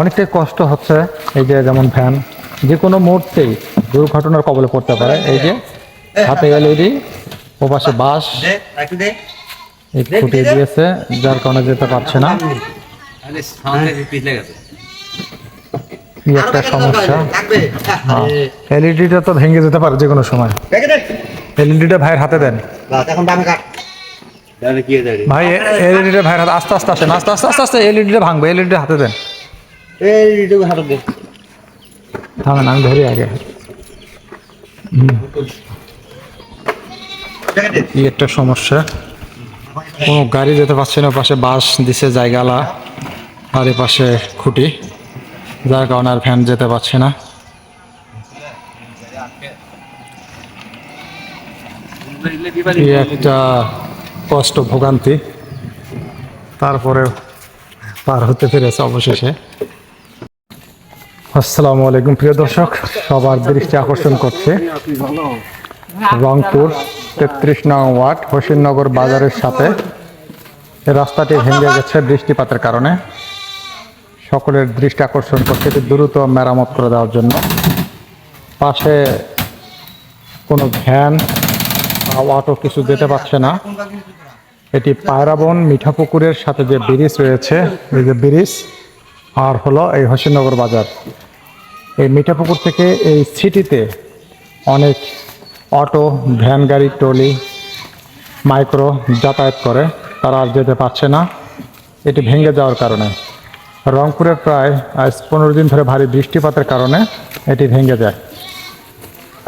অনেকটাই কষ্ট হচ্ছে এই যে যেমন ভ্যান যে কোনো মুহূর্তেই দুর্ঘটনার কবলে পড়তে পারে। এই যে হাতে এলইডি ও পাশে বাস ফুটিয়ে দিয়েছে যার কারণে যেতে পারছে না। কি একটা সমস্যা। এলইডিটা তো ভেঙে যেতে পারে যে কোনো সময় এলইডিটা ভাইয়ের হাতে দেন। হয়ে ভাই এলইডিটা ভাইয়ের হাতে আস্তে আস্তে আসেন আস্তে আস্তে আস্তে আস্তে এলইডিটা ভাঙবে এলইডিটা হাতে দেন। এই রিটু হাতে ধরি আগে। কি একটা সমস্যা। কোনো গাড়ি যেতে পারছে না, পাশে বাস দিছে জায়গালা, আর পাশে খুঁটি। যার কারণে আর ভ্যান যেতে পারছে না। একটা কষ্ট ভোগান্তি। তারপরে পার হতে পেরেছে অবশেষে। আসসালামু আলাইকুম, প্রিয় দর্শক। সবার দৃষ্টি আকর্ষণ করছে। রংপুর, তেত্রিশ নং ওয়ার্ড, হোসেননগর বাজারের সাথে রাস্তাটি ভেঙে গেছে বৃষ্টিপাতের কারণে। সকলের দৃষ্টি আকর্ষণ করছে এটি দ্রুত মেরামত করে দেওয়ার জন্য। পাশে কোনো ভ্যান অটো কিছু যেতে পারছে না। এটি পায়রাবন, মিঠাপুকুরের সাথে যে ব্রিজ রয়েছে, এই যে ব্রিজ, আর হলো এই হোসেননগর বাজার। এই মিঠাপুকুর থেকে এই সিটিতে অনেক অটো, ভ্যান, গাড়ি, ট্রলি, মাইক্রো যাতায়াত করে। তারা আর যেতে পারছে না। এটি ভেঙে যাওয়ার কারণে। রংপুরে প্রায় আজ পনেরো দিন ধরে ভারী বৃষ্টিপাতের কারণে এটি ভেঙে যায়।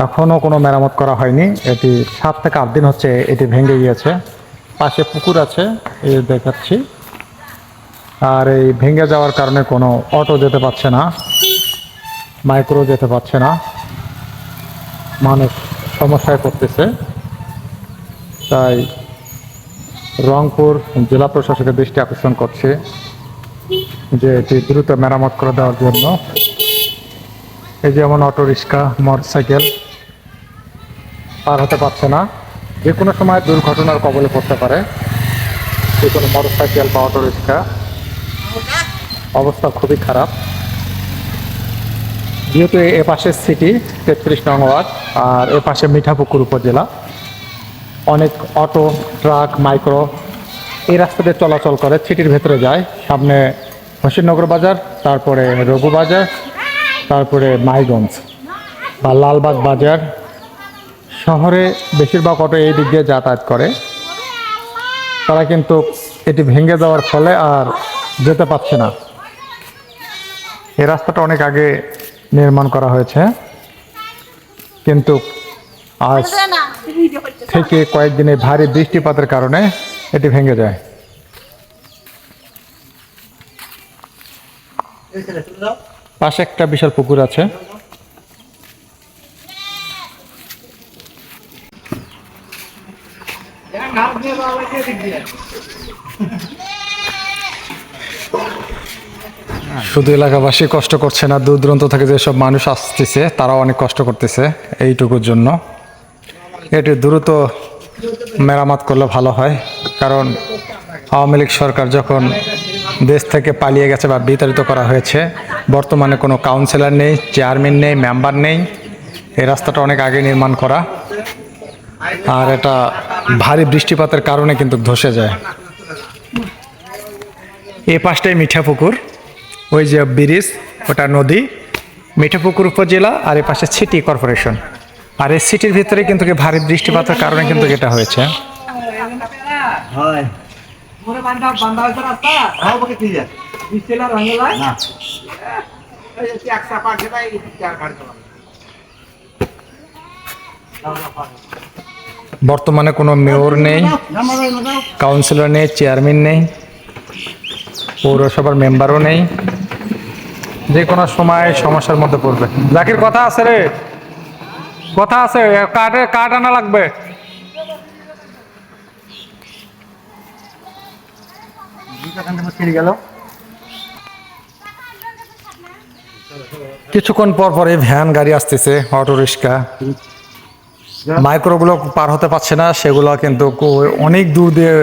এখনও কোনো মেরামত করা হয়নি। এটি সাত থেকে আট দিন হচ্ছে এটি ভেঙে গিয়েছে। পাশে পুকুর আছে এই দেখাচ্ছি। আর এই ভেঙে যাওয়ার কারণে কোনো অটো যেতে পারছে না। মাইক্রো যেতে পারছে না। মানুষ সমস্যায় পড়তেছে। তাই রংপুর জেলা প্রশাসকের দৃষ্টি আকর্ষণ করছে যে এটি দ্রুত মেরামত করে দেওয়ার জন্য। এই যেমন অটো রিক্সা, মোটরসাইকেল পার হতে পারছে না। যে কোনো সময় দুর্ঘটনার কবলে পড়তে পারে। যে কোনো মোটরসাইকেল বা অটো রিক্সা। অবস্থা খুবই খারাপ। যেহেতু এ পাশে সিটি, তেত্রিশ নং ওয়ার্ড, আর এ পাশে মিঠাপুকুর উপজেলা। অনেক অটো, ট্রাক, মাইক্রো এই রাস্তা দিয়ে চলাচল করে, সিটির ভেতরে যায়। সামনে হোসেননগর বাজার, তারপরে রঘু বাজার, তারপরে মাইগঞ্জ বা লালবাগ বাজার। শহরে বেশিরভাগ অটো এই দিক দিয়ে যাতায়াত করে। তারা কিন্তু এটি ভেঙে যাওয়ার ফলে আর যেতে পারছে না। এই রাস্তাটা অনেক আগে নির্মাণ করা হয়েছে। কিন্তু আজ থেকে কয়েকদিনে ভারী বৃষ্টিপাতের কারণে এটি ভেঙে যায়। পাশে একটা বিশাল পুকুর আছে। শুধু এলাকাবাসী কষ্ট করছে না, দূর দূরান্ত থেকে যেসব মানুষ আসতেছে, তারাও অনেক কষ্ট করতেছে এইটুকুর জন্য। এটি দ্রুত মেরামত করলে ভালো হয়, কারণ আওয়ামী লীগ সরকার যখন দেশ থেকে পালিয়ে গেছে বা বিতাড়িত করা হয়েছে, বর্তমানে কোনো কাউন্সিলর নেই চেয়ারম্যান নেই মেম্বার নেই। এই রাস্তাটা অনেক আগে নির্মাণ করা। আর এটা ভারী বৃষ্টিপাতের কারণে কিন্তু ধসে যায়। এ পাশটাই মিঠাপুকুর ওই যে ব্রিজ, ওটা নদী, মিঠাপুকুর উপজেলা আর এ পাশে সিটি কর্পোরেশন। আর এই সিটির ভিতরে কিন্তু ভারী বৃষ্টিপাতের কারণে কিন্তু এটা হয়েছে। হয় বর্তমানে কোনো মেয়র নেই, কাউন্সিলর নেই, চেয়ারম্যান নেই, পৌরসভার মেম্বারও নেই। যে কোনো সময় সমস্যার মধ্যে পড়বে। জাকির, কথা আছে রে? কথা আছে? কাঠে কাঠ আনা লাগবে? কিছুক্ষণ পর পরে ভ্যান, গাড়ি আসতেছে, অটো রিক্সা। মাইক্রোগুলো পার হতে পারছে না, সেগুলো কিন্তু অনেক দূর দিয়ে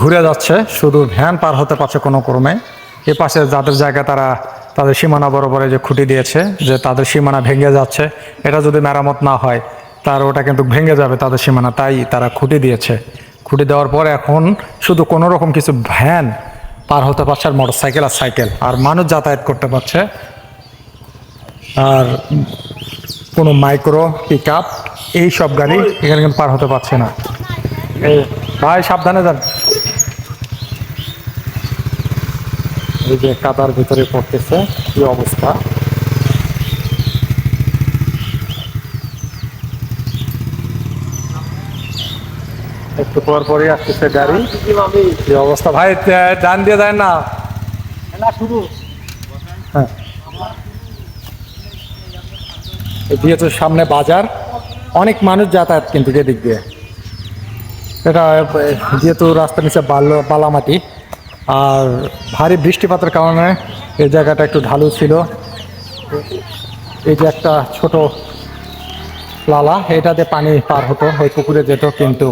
ঘুরে যাচ্ছে। শুধু ভ্যান পার হতে পারছে কোনো ক্রমে। এ পাশে যাদের জায়গা তারা তাদের সীমানা বরাবরে যে খুঁটি দিয়েছে, যে তাদের সীমানা ভেঙে যাচ্ছে, এটা যদি মেরামত না হয়, তার ওটা কিন্তু ভেঙে যাবে তাদের সীমানা, তাই তারা খুঁটি দিয়েছে। খুঁটি দেওয়ার পর এখন শুধু কোনো রকম কিছু ভ্যান পার হতে পারছে আর মোটর সাইকেল আর সাইকেল, আর মানুষ যাতায়াত করতে পারছে। আর কোনো মাইক্রো পিক আপ এই সব গাড়ি এখানে কিন্তু পার হতে পারছে না। ভাই, সাবধানে যান। এই যে কাদার ভিতরে পড়তেছে কি অবস্থা? একটু পর পরই আসতেছে গাড়ি। কি অবস্থা? ভাই ডান দিয়ে দেয় না? হ্যাঁ। এদিকে তো সামনে বাজার। অনেক মানুষ যাতায়াত কিন্তু এদিক দিয়ে। এটা যেহেতু রাস্তার নিচে বালো বালামাটি। আর ভারী বৃষ্টিপাতের কারণে এই জায়গাটা একটু ঢালু ছিল। এই যে একটা ছোট লালা এটাতে পানি পার হতো, ওই পুকুরে যেত, কিন্তু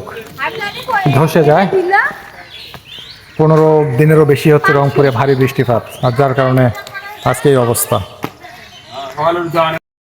ধসে যায়। পনেরো দিনেরও বেশি হচ্ছে রংপুরে ভারী বৃষ্টিপাত, আর যার কারণে আজকে এই অবস্থা।